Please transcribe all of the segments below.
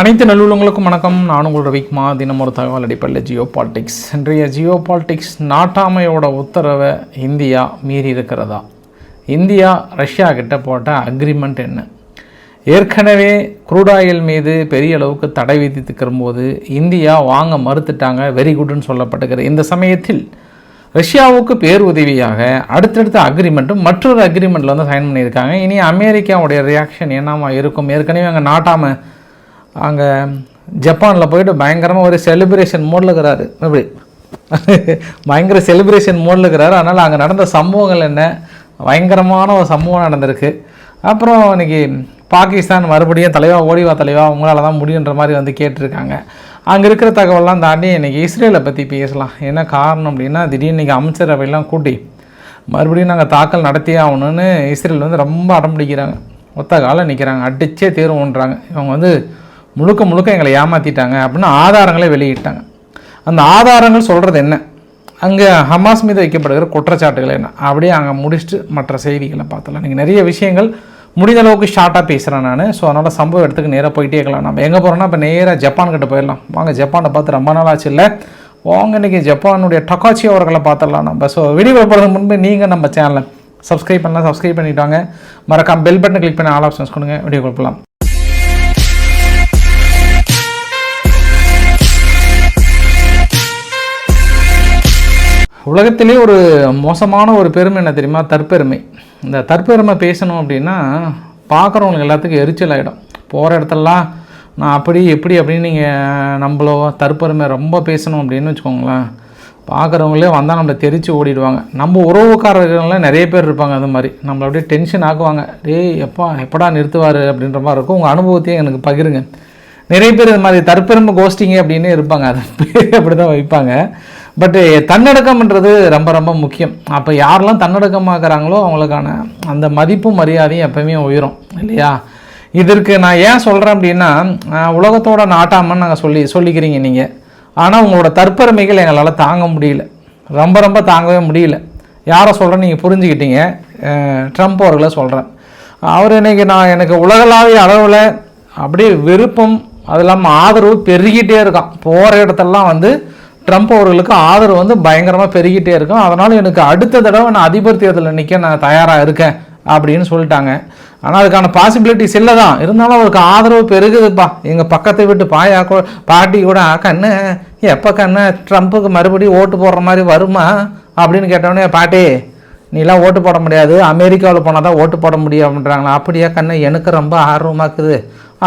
அனைத்து நல்லுள்ளங்களுக்கும் வணக்கம். நான் உங்கள் ரவிக்குமா தினம் ஒரு தகவல் அடிப்படையில் ஜியோ பாலிடிக்ஸ் இன்றைய ஜியோ பாலிடிக்ஸ் நாட்டாமையோட உத்தரவை இந்தியா மீறி இருக்கிறதா? இந்தியா ரஷ்யா கிட்ட போட்ட அக்ரிமெண்ட் என்ன? ஏற்கனவே குரூடாயில் மீது பெரிய அளவுக்கு தடை விதித்துக்கிற போது இந்தியா வாங்க மறுத்துட்டாங்க. வெரி குட்னு சொல்லப்பட்டுக்கிற இந்த சமயத்தில் ரஷ்யாவுக்கு பேருதவியாக அடுத்தடுத்த அக்ரிமெண்ட்டும் மற்றொரு அக்ரிமெண்ட்டில் வந்து சைன் பண்ணியிருக்காங்க. இனி அமெரிக்காவுடைய ரியாக்ஷன் என்னமா இருக்கும்? ஏற்கனவே அங்கே நாட்டாமல் அங்கே ஜப்பானில் போயிட்டு பயங்கரமாக ஒரு செலிப்ரேஷன் மோடில் இருக்கிறாரு. எப்படி? பயங்கர செலிப்ரேஷன் மோடில் இருக்கிறாரு. அதனால் அங்கே நடந்த சம்பவங்கள் என்ன? பயங்கரமான ஒரு சம்பவம் நடந்திருக்கு. அப்புறம் இன்னைக்கு பாகிஸ்தான் மறுபடியும் தலைவா ஓடிவா தலைவா உங்களால் தான் முடியுன்ற மாதிரி வந்து கேட்டிருக்காங்க. அங்கே இருக்கிற தகவல்லாம் தாண்டி இன்றைக்கி இஸ்ரேலை பற்றி பேசலாம். என்ன காரணம் அப்படின்னா திடீர்னு இன்றைக்கி அமைச்சரவையெல்லாம் கூட்டி மறுபடியும் நாங்கள் தாக்கல் நடத்தியே ஆகணும்னு இஸ்ரேல் வந்து ரொம்ப அடம் பிடிக்கிறாங்க. ஒத்த காலம் நிற்கிறாங்க அடித்தே தீர்வுன்றாங்க இவங்க வந்து முழுக்க முழுக்க எங்களை ஏமாற்றிட்டாங்க அப்படின்னு ஆதாரங்களே வெளியிட்டாங்க. அந்த ஆதாரங்கள் சொல்கிறது என்ன? அங்கே ஹமாஸ் மீது வைக்கப்படுகிற குற்றச்சாட்டுகள் என்ன? அப்படியே அங்கே முடிச்சுட்டு மற்ற செய்திகளை பார்த்தலாம் நீங்கள் நிறைய விஷயங்கள் முடிந்த அளவுக்கு ஷார்ட்டாக பேசுகிறேன் நான். ஸோ அதனால் சம்பவ இடத்துக்கு நேராக போயிட்டே இருக்கலாம். நம்ம எங்கே போகிறோம்னா இப்போ நேராக ஜப்பான்கிட்ட போயிடலாம். வாங்க ஜப்பானை பார்த்து ரொம்ப நாள் ஆச்சு இல்லை? வாங்க இன்றைக்கி ஜப்பானுடைய டக்காச்சி அவர்களை பார்த்துடலாம் நம்ம. ஸோ வீடியோ போகிறதுக்கு முன்பு நீங்கள் நம்ம சேனலை சப்ஸ்கிரைப் பண்ணலாம். சப்ஸ்கிரைப் பண்ணிட்டாங்க மறக்காம பெல் பட்டன் கிளிக் பண்ணி ஆல் ஆப்ஷன்ஸ் கொடுங்க. வீடியோ கொடுக்கலாம் உலகத்திலே ஒரு மோசமான ஒரு பெருமை என்ன தெரியுமா? தற்பெருமை. இந்த தற்பெருமை பேசணும் அப்படின்னா பார்க்குறவங்களுக்கு எல்லாத்துக்கும் எரிச்சல் ஆகிடும் போகிற இடத்துலலாம் நான் அப்படி எப்படி அப்படின்னு நீங்கள் நம்மளோ தற்பெருமை ரொம்ப பேசணும் அப்படின்னு வச்சுக்கோங்களேன். பார்க்குறவங்களே வந்தால் நம்மளை தெரித்து ஓடிடுவாங்க. நம்ம உறவுக்காரர்கள்லாம் நிறைய பேர் இருப்பாங்க அது மாதிரி. நம்மளை அப்படியே டென்ஷன் ஆக்குவாங்க. டேய் எப்பா எப்படா நிறுத்துவார் அப்படின்ற மாதிரி இருக்கும். உங்கள் அனுபவத்தையும் எனக்கு பகிருங்க. நிறைய பேர் இது மாதிரி தற்பெருமை கோஷ்டிங்க அப்படின்னு இருப்பாங்க. அது பேர் அப்படி தான் வைப்பாங்க. பட்டு eh, தன்னடக்கம்ன்றது ரொம்ப ரொம்ப முக்கியம். அப்போ யாரெல்லாம் தன்னடக்கமாக்குறாங்களோ அவங்களுக்கான அந்த மதிப்பும் மரியாதையும் எப்பவுமே உயரும் இல்லையா? இதற்கு நான் ஏன் சொல்கிறேன் அப்படின்னா உலகத்தோட நாட்டாமன்னு நாங்கள் சொல்லி சொல்லிக்கிறீங்க நீங்கள் ஆனால் உங்களோட தற்பெருமைகள் எங்களால் தாங்க முடியல. ரொம்ப ரொம்ப தாங்கவே முடியல. யாரை சொல்கிறேன்னு நீங்கள் புரிஞ்சுக்கிட்டீங்க. ட்ரம்ப் அவர்களை சொல்கிறேன் அவர் இன்னைக்கு நான் எனக்கு உலகளாவிய அளவில் அப்படியே விருப்பம் அது இல்லாமல் ஆதரவு பெருகிட்டே இருக்கான். போகிற இடத்தெல்லாம் வந்து ட்ரம்ப் அவர்களுக்கு ஆதரவு வந்து பயங்கரமாக பெருகிட்டே இருக்கும். அதனால் எனக்கு அடுத்த தடவை நான் அதிபர் தேர்தலில் நிற்க நான் தயாராக இருக்கேன் அப்படின்னு சொல்லிட்டாங்க. ஆனால் அதுக்கான பாசிபிலிட்டிஸ் இல்லை தான் இருந்தாலும் அவருக்கு ஆதரவு பெருகுதுப்பா. எங்கள் பக்கத்தை விட்டு பாயா கூட பாட்டி கூட கண்ணு எப்போ கண்ணு? ட்ரம்ப்புக்கு மறுபடியும் ஓட்டு போடுற மாதிரி வருமா? அப்படின்னு கேட்டோடனே பாட்டி நீலாம் ஓட்டு போட முடியாது. அமெரிக்காவில் போனால் தான் ஓட்டு போட முடியும் அப்படின்றாங்களா அப்படியா கண்ணு. எனக்கு ரொம்ப ஆர்வமாக இருக்குது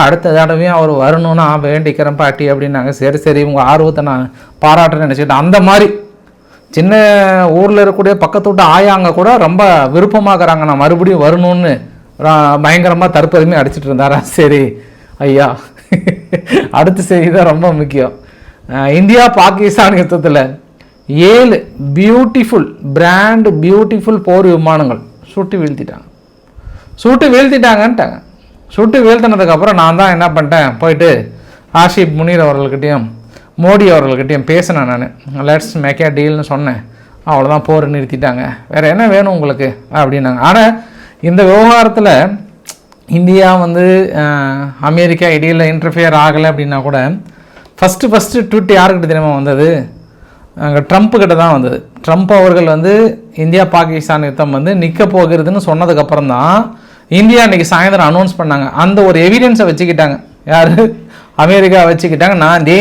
அடுத்த தடவையும் அவர் வரணும்னு நான் வேண்டிக்கிறேன் பாட்டி அப்படின்னாங்க. சரி சரி உங்கள் ஆர்வத்தை நான் பாராட்டுறேன்னு நினச்சிக்கிட்டேன் அந்த மாதிரி சின்ன ஊரில் இருக்கக்கூடிய பக்கத்து விட்டு ஆயாங்க கூட ரொம்ப விருப்பமாகறாங்க நான் மறுபடியும் வரணும்னு. பயங்கரமாக தற்பெருமை அடிச்சிட்டு இருந்தாரா? சரி ஐயா. அடுத்த செய்தி தான் ரொம்ப முக்கியம். இந்தியா பாகிஸ்தான் யுத்தத்தில் ஏழு பியூட்டிஃபுல் பிராண்ட் பியூட்டிஃபுல் போர் விமானங்கள் சுட்டு வீழ்த்திட்டாங்க. சுட்டு வீழ்த்திட்டாங்கன்ட்டாங்க. சுட்டு வீழ்த்தினதுக்கப்புறம் நான் தான் என்ன பண்ணிட்டேன்? போயிட்டு ஆஷிப் முனீர் அவர்கள்கிட்டையும் மோடி அவர்கள்கிட்டயும் பேசினேன் நான். லெட்ஸ் மேக்கே டீல்னு சொன்னேன். அவ்வளோதான் போர் நிறுத்திட்டாங்க. வேறு என்ன வேணும் உங்களுக்கு? அப்படின்னாங்க. ஆனால் இந்த விவகாரத்தில் இந்தியா வந்து அமெரிக்கா இடையில் இன்டர்ஃபியர் ஆகலை அப்படின்னா கூட ஃபஸ்ட்டு ஃபஸ்ட்டு ட்விட் யாருக்கிட்ட தெரியுமா வந்தது? அங்கே ட்ரம்ப்பு கிட்ட தான் வந்தது. ட்ரம்ப் அவர்கள் வந்து இந்தியா பாகிஸ்தான் யுத்தம் வந்து நிற்க போகிறதுன்னு சொன்னதுக்கப்புறம் தான் இந்தியா அன்றைக்கி சாயந்தரம் அனௌன்ஸ் பண்ணாங்க. அந்த ஒரு எவிடன்ஸை வச்சுக்கிட்டாங்க. யார்? அமெரிக்கா வச்சுக்கிட்டாங்க. நான் தே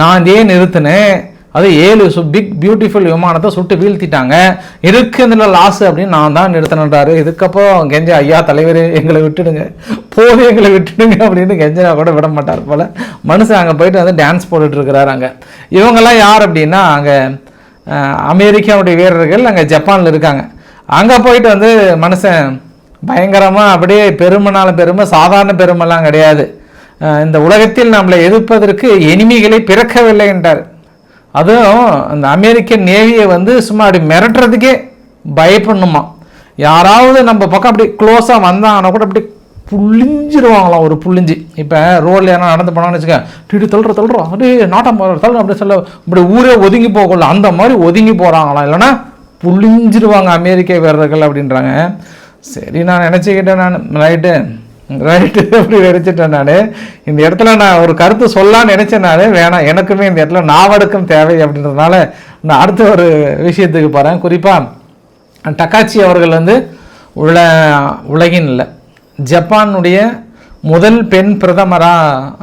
நான் தே நிறுத்தினேன். அது ஏழு சு பிக் பியூட்டிஃபுல் விமானத்தை சுட்டு வீழ்த்திட்டாங்க. இருக்கு இதில் லாஸ் அப்படின்னு நான் தான் நிறுத்தினாரு இதுக்கப்புறம் கெஞ்ச ஐயா தலைவர் எங்களை விட்டுடுங்க. போது எங்களை விட்டுடுங்க அப்படின்னு கெஞ்சனா கூட விட மாட்டார் போல். மனுஷன் அங்கே போயிட்டு வந்து டான்ஸ் போட்டுட்டு இருக்கிறாரு அங்கே. இவங்கெல்லாம் யார் அப்படின்னா அங்கே அமெரிக்காவுடைய வீரர்கள் அங்கே ஜப்பானில் இருக்காங்க. அங்கே போயிட்டு வந்து மனுஷன் பயங்கரமாக அப்படியே பெருமைனால பெருமை சாதாரண பெருமைலாம் கிடையாது. இந்த உலகத்தில் நம்மளை எதிர்ப்பதற்கு எனிமிகளை பிறக்கவில்லை என்றார். அதுவும் அந்த அமெரிக்கன் நேவியை வந்து சும்மா அப்படி மிரட்டுறதுக்கே பயப்படணுமா? யாராவது நம்ம பக்கம் அப்படி க்ளோஸாக வந்தாங்கன்னா கூட அப்படி புளிஞ்சிருவாங்களாம் ஒரு புளிஞ்சு இப்போ ரோட்ல யாரா நடந்து போனான்னு வச்சுக்க டிடி தள்ளுற தள்ளுறோம் அப்படியே நாட்டம் போகிற தள்ளுற அப்படி சொல்ல இப்படி ஊரே ஒதுங்கி போகல அந்த மாதிரி ஒதுங்கி போகிறாங்களாம் இல்லைன்னா புளிஞ்சிருவாங்க அமெரிக்க வீரர்கள் அப்படின்றாங்க. சரி நான் நினச்சிக்கிட்டேன் நான். ரைட்டு ரைட்டு அப்படி நினச்சிட்டேன் நான். இந்த இடத்துல நான் ஒரு கருத்து சொல்லலாம்னு நினச்சேன் நான். வேணாம் எனக்குமே இந்த இடத்துல நாவடக்கம் தேவை அப்படின்றதுனால நான் அடுத்த ஒரு விஷயத்துக்கு போகிறேன் குறிப்பாக டக்காச்சி அவர்கள் வந்து உல உலகின் இல்லை ஜப்பானுடைய முதல் பெண் பிரதமராக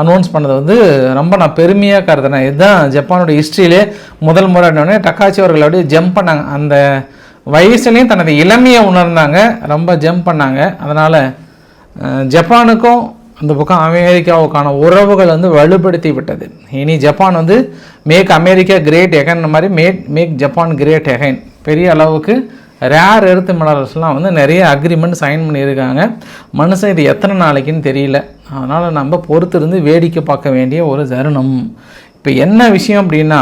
அனௌன்ஸ் பண்ணது வந்து ரொம்ப நான் பெருமையாக கருதுனேன். இதுதான் ஜப்பானுடைய ஹிஸ்ட்ரியிலே முதல் முறை. டக்காச்சி அவர்கள் அப்படியே ஜம்ப் பண்ணாங்க. அந்த வயசுலேயும் தனது இளமையை உணர்ந்தாங்க ரொம்ப ஜம்ப் பண்ணாங்க. அதனால் ஜப்பானுக்கும் அந்த பக்கம் அமெரிக்காவுக்கான உறவுகள் வந்து வலுப்படுத்தி விட்டது. இனி ஜப்பான் வந்து மேக் அமெரிக்கா கிரேட் எகன் மாதிரி make make Japan great again பெரிய அளவுக்கு ரேர் எர்த்து மினரல்ஸ்லாம் வந்து நிறைய அக்ரிமெண்ட் சைன் பண்ணியிருக்காங்க. மனுஷன் இது எத்தனை நாளைக்குன்னு தெரியல. அதனால் நம்ம பொறுத்திருந்து வேடிக்கை பார்க்க வேண்டிய ஒரு தருணம். இப்போ என்ன விஷயம் அப்படின்னா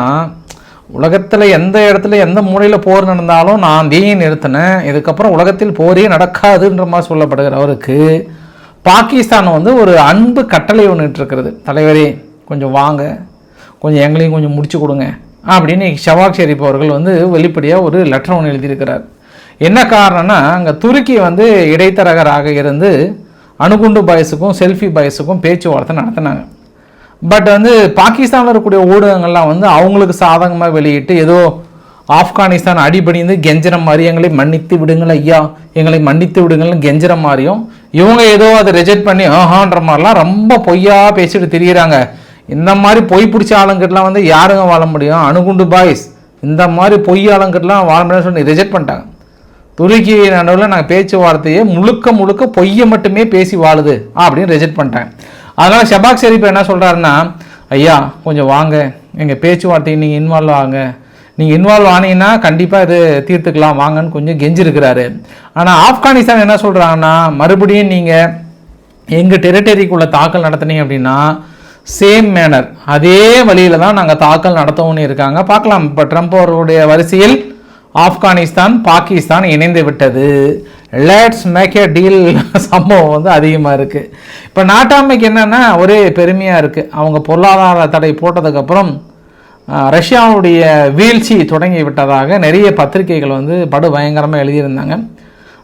உலகத்தில் எந்த இடத்துல எந்த மூலையில் போர் நடந்தாலும் நான் தீயை நிறுத்தினேன். இதுக்கப்புறம் உலகத்தில் போரே நடக்காதுன்ற மாதிரி சொல்லப்படுகிற அவருக்கு பாகிஸ்தான் வந்து ஒரு அன்பு கட்டளை ஒன்று இருக்கிறது தலைவரே கொஞ்சம் வாங்க. கொஞ்சம் எங்களையும் கொஞ்சம் முடிச்சு கொடுங்க. அப்படின்னு ஷவாக் ஷெரீப் அவர்கள் வந்து வெளிப்படையாக ஒரு லெட்டர் ஒன்று எழுதியிருக்கிறார். என்ன காரணம்னா அங்கே துருக்கி வந்து இடைத்தரகராக இருந்து அணுகுண்டு பாய்ஸுக்கும் செல்ஃபி பாய்ஸுக்கும் பேச்சுவார்த்தை நடத்தினாங்க. பட் வந்து பாகிஸ்தானில் இருக்கக்கூடிய ஊடகங்கள்லாம் வந்து அவங்களுக்கு சாதகமாக வெளியிட்டு ஏதோ ஆப்கானிஸ்தான் அடிபணிந்து கெஞ்சிற மாதிரி எங்களை மன்னித்து விடுங்கள் ஐயா எங்களை மன்னித்து விடுங்கள்னு கெஞ்சிற மாதிரியும் இவங்க ஏதோ அதை ரிஜெக்ட் பண்ணி ஆஹான்ற மாதிரிலாம் ரொம்ப பொய்யா பேசிட்டு திரியிறாங்க. இந்த மாதிரி பொய் பிடிச்ச ஆளுங்கிட்டலாம் வந்து யாருங்க வாழ முடியும்? அணுகுண்டு பாய்ஸ். இந்த மாதிரி பொய் ஆளுங்கிட்டலாம் வாழ முடியும்னு சொல்லி ரிஜெக்ட் பண்ணிட்டாங்க. துருக்கி நடுவில் நாங்கள் பேச்சுவார்த்தையை முழுக்க முழுக்க பொய்யை மட்டுமே பேசி வாழுது அப்படின்னு ரிஜெக்ட் பண்ணிட்டேன் அதனால் ஷபாக் ஷெரீப் என்ன சொல்கிறாருன்னா ஐயா கொஞ்சம் வாங்க. எங்கள் பேச்சுவார்த்தை நீங்கள் இன்வால்வ் ஆகுங்க நீங்கள் இன்வால்வ் ஆனீங்கன்னா கண்டிப்பாக இது தீர்த்துக்கலாம். வாங்கன்னு கொஞ்சம் கெஞ்சிருக்கிறாரு. ஆனால் ஆப்கானிஸ்தான் என்ன சொல்கிறாங்கன்னா மறுபடியும் நீங்கள் எங்கள் டெரிட்டரிக்குள்ளே தாக்கல் நடத்துனீங்க அப்படின்னா சேம் மேனர் அதே வழியில் தான் நாங்கள் தாக்கல் நடத்தவும்னு இருக்காங்க. பார்க்கலாம். இப்போ ட்ரம்ப் அவர்களுடைய வரிசையில் ஆப்கானிஸ்தான் பாகிஸ்தான் இணைந்து விட்டது. லேட்ஸ் மேக் ஏ டீல் சம்பவம் வந்து அதிகமாக இருக்குது இப்போ நாட்டாமைக்கு என்னென்னா ஒரே பெருமையாக இருக்குது அவங்க பொருளாதார தடை போட்டதுக்கப்புறம் ரஷ்யாவுடைய வீழ்ச்சி தொடங்கி விட்டதாக நிறைய பத்திரிகைகள் வந்து படு பயங்கரமாக எழுதியிருந்தாங்க.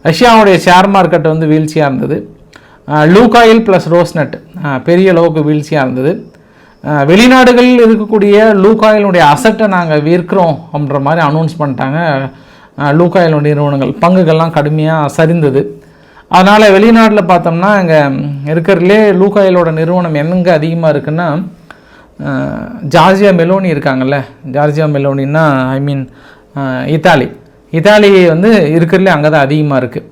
ரஷ்யாவுடைய ஷேர் மார்க்கெட் வந்து வீழ்ச்சியாக இருந்தது. லூகாயில் ப்ளஸ் ரோஸ்நட் பெரிய அளவுக்கு வீழ்ச்சியாக இருந்தது. வெளிநாடுகளில் இருக்கக்கூடிய லூகாயிலுடைய அசட்டை நாங்கள் விற்கிறோம் அப்படின்ற மாதிரி அனௌன்ஸ் பண்ணிட்டாங்க. அஹ், நிறுவனங்கள். பங்குகள்லாம் கடுமையாக சரிந்தது. அதனால் வெளிநாட்டில் பார்த்தோம்னா இங்கே இருக்கிறதுலே லூகாயிலோட நிறுவனம் எங்கே அதிகமாக இருக்குன்னா ஜார்ஜியா மெலோனி இருக்காங்கல்ல. ஜார்ஜியா மெலோனின்னா ஐ மீன் இத்தாலி. இத்தாலி வந்து இருக்கிறதுலே அங்கே தான் அதிகமாக இருக்குது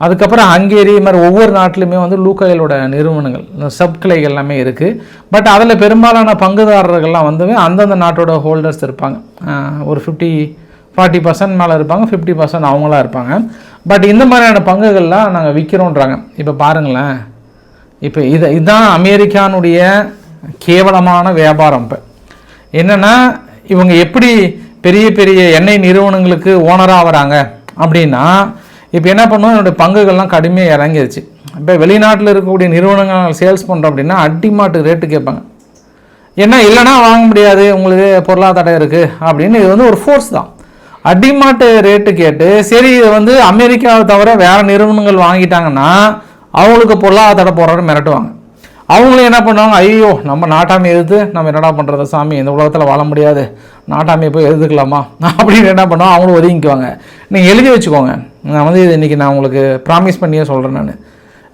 அதுக்கப்புறம் ஹங்கேரி மாதிரி ஒவ்வொரு நாட்டிலுமே வந்து லூக்காயிலோட நிறுவனங்கள் சப் கிளைகள் எல்லாமே இருக்குது பட் அதில் பெரும்பாலான பங்குதாரர்கள்லாம் வந்து அந்தந்த நாட்டோட ஹோல்டர்ஸ் இருப்பாங்க. ஒரு ஃபிஃப்டி ஃபார்ட்டி பர்சன்ட் மேலே இருப்பாங்க ஃபிஃப்டி பர்சன்ட் அவங்களா இருப்பாங்க. பட் இந்த மாதிரியான பங்குகள்லாம் நாங்கள் விற்கிறோன்றாங்க இப்போ பாருங்களேன். இப்போ இது இதுதான் அமெரிக்கானுடைய கேவலமான வியாபாரம் இப்போ. என்னென்னா இவங்க எப்படி பெரிய பெரிய எண்ணெய் நிறுவனங்களுக்கு ஓனராக வராங்க அப்படின்னா இப்போ என்ன பண்ணுவோம்? என்னுடைய பங்குகள்லாம் கடுமையாக இறங்கிருச்சு. இப்போ வெளிநாட்டில் இருக்கக்கூடிய நிறுவனங்கள் சேல்ஸ் பண்ணுறோம் அப்படின்னா அடிமாட்டு ரேட்டு கேட்பாங்க. என்ன இல்லைன்னா வாங்க முடியாது. உங்களுக்கு பொருளாதாரம் இருக்குது அப்படின்னு இது வந்து ஒரு ஃபோர்ஸ் தான். அடிமாட்டு ரேட்டு கேட்டு சரி இதை வந்து அமெரிக்காவை தவிர வேறு நிறுவனங்கள் வாங்கிட்டாங்கன்னா அவங்களுக்கு பொருளாதார போராட்டம் மிரட்டுவாங்க. அவங்களும் என்ன பண்ணுவாங்க? ஐயோ நம்ம நாட்டாமை எதிர்த்து நம்ம என்னடா பண்ணுறது சாமி? இந்த உலகத்தில் வாழ முடியாது. நாட்டாமையை போய் எழுதுக்கலாமா அப்படின்னு என்ன பண்ணுவோம் அவங்களும் ஒதுங்கிக்குவாங்க நீங்கள் எழுதி வச்சுக்கோங்க. நான் வந்து இது இன்றைக்கி நான் உங்களுக்கு ப்ராமிஸ் பண்ணியே சொல்கிறேன் நான்.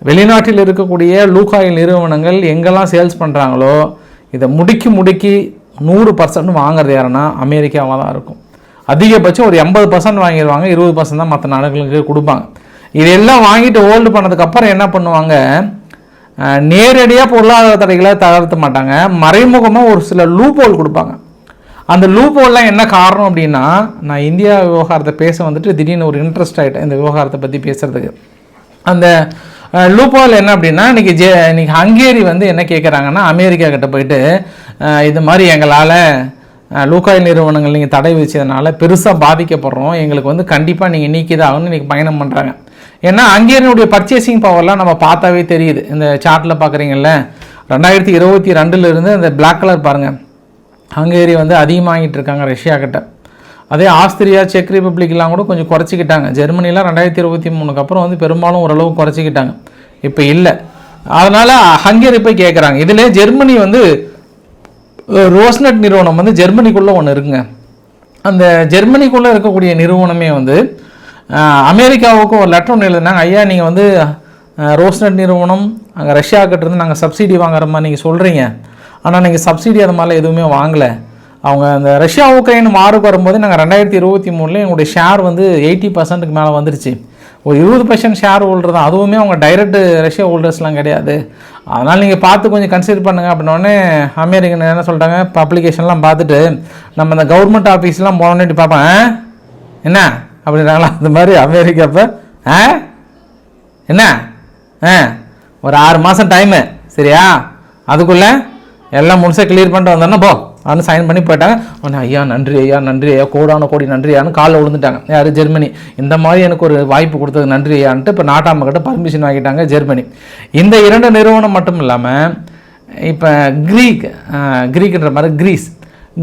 வெளிநாட்டில் இருக்கக்கூடிய லூகாயில் நிறுவனங்கள் எங்கெல்லாம் சேல்ஸ் பண்ணுறாங்களோ இதை முடுக்கி முடுக்கி நூறு பர்சன்ட் வாங்குறது யாருன்னா அமெரிக்காவாக தான் இருக்கும். அதிகபட்சம் ஒரு எண்பது பர்சன்ட் வாங்கிடுவாங்க இருபது பர்சன்ட் தான் மற்ற நாடுகளுக்கு கொடுப்பாங்க. இதெல்லாம் வாங்கிட்டு ஹோல்டு பண்ணதுக்கப்புறம் என்ன பண்ணுவாங்க? நேரடியாக பொருளாதார தடைகளை தளர்த்த மாட்டாங்க. மறைமுகமாக ஒரு சில லூப் கொடுப்பாங்க. அந்த லூப் என்ன காரணம் அப்படின்னா நான் இந்தியா விவகாரத்தை பேச வந்துட்டு திடீர்னு ஒரு இன்ட்ரெஸ்ட் ஆகிட்டேன் இந்த விவகாரத்தை பற்றி பேசுகிறதுக்கு அந்த லூப்பால் என்ன அப்படின்னா இன்றைக்கி ஜே இன்னைக்கு ஹங்கேரி வந்து என்ன கேட்குறாங்கன்னா அமெரிக்கா கிட்ட போயிட்டு இது மாதிரி எங்களால் லூக்காய் நிறுவனங்கள் நீங்கள் தடை விதிச்சதுனால பெருசாக பாதிக்கப்படுறோம். எங்களுக்கு வந்து கண்டிப்பாக நீங்கள் நீக்கிதாகணும்னு இன்றைக்கி பயணம் பண்ணுறாங்க ஏன்னா ஹங்கேரியனுடைய பர்ச்சேசிங் பவர்லாம் நம்ம பார்த்தாவே தெரியுது. இந்த சார்ட்டில் பார்க்குறீங்கல்ல ரெண்டாயிரத்தி இருபத்தி ரெண்டுலேருந்து இந்த பிளாக் கலர் பாருங்கள் ஹங்கேரி வந்து அதிகமாகிட்டு இருக்காங்க ரஷ்யா கிட்ட. அதே ஆஸ்திரியா செக் ரிப்பப்ளிக்லாம் கூட கொஞ்சம் குறைச்சிக்கிட்டாங்க. ஜெர்மனிலாம் ரெண்டாயிரத்தி இருபத்தி மூணுக்கு அப்புறம் வந்து பெரும்பாலும் ஓரளவு குறைச்சிக்கிட்டாங்க. இப்போ இல்லை. அதனால் ஹங்கேரி போய் கேட்குறாங்க இதில் ஜெர்மனி வந்து ரோஸ்நட் நிறுவனம் வந்து ஜெர்மனிக்குள்ளே ஒன்று இருக்குங்க. அந்த ஜெர்மனிக்குள்ளே இருக்கக்கூடிய நிறுவனமே வந்து அமெரிக்காவுக்கும் அமெரிக்காவுக்கு ஒரு லெட்டர் ஒன்று எழுதினாங்க. ஐயா நீங்கள் வந்து ரோஸ்நட் நிறுவனம் அங்கே ரஷ்யா கிட்டேருந்து நாங்கள் சப்சிடி வாங்குற மாதிரி நீங்கள் சொல்கிறீங்க ஆனால் நீங்கள் சப்சிடி அது மாதிரிலாம் எதுவுமே வாங்கலை. அவங்க அந்த ரஷ்யா உக்ரைன் மாறுக்கு வரும்போது நாங்கள் ரெண்டாயிரத்தி இருபத்தி மூணில் எங்களுடைய ஷேர் வந்து எயிட்டி பர்சன்ட்டுக்கு மேலே வந்துருச்சு. ஒரு இருபது பர்சன்ட் ஷேர் ஹோல்டர் தான். அதுவுமே அவங்க டைரக்ட் ரஷ்யா ஹோல்டர்ஸ்லாம் கிடையாது. அதனால் நீங்கள் பார்த்து கொஞ்சம் கன்சிடர் பண்ணுங்க. அப்படின்னோடனே அமெரிக்கன் என்ன சொல்லிட்டாங்க இப்போ அப்ளிகேஷன்லாம் பார்த்துட்டு நம்ம இந்த கவர்மெண்ட் ஆஃபீஸ்லாம் போனோன்னு பார்ப்பேன் என்ன? அப்படின்றாங்களா? அந்த மாதிரி அமெரிக்கா இப்போ ஆ? என்ன? ஆ? ஒரு ஆறு மாதம் டைமு சரியா? அதுக்குள்ளே எல்லாம் முழுசாக கிளியர் பண்ணிட்டு வந்தோன்னா போ. அப்படின்னு சைன் பண்ணி போயிட்டாங்க. உடனே ஐயா நன்றி ஐயா நன்றி ஐயா கோடான கோடி நன்றி ஐயான்னு காலில் விழுந்துட்டாங்க. யார்? ஜெர்மனி. இந்த மாதிரி எனக்கு ஒரு வாய்ப்பு கொடுத்தது நன்றி ஐயான்ட்டு இப்போ நாட்டாம கிட்ட பர்மிஷன் வாங்கிட்டாங்க ஜெர்மனி. இந்த இரண்டு நிறுவனம் மட்டும் இல்லாமல் இப்போ க்ரீக் க்ரீக்குன்ற மாதிரி கிரீஸ்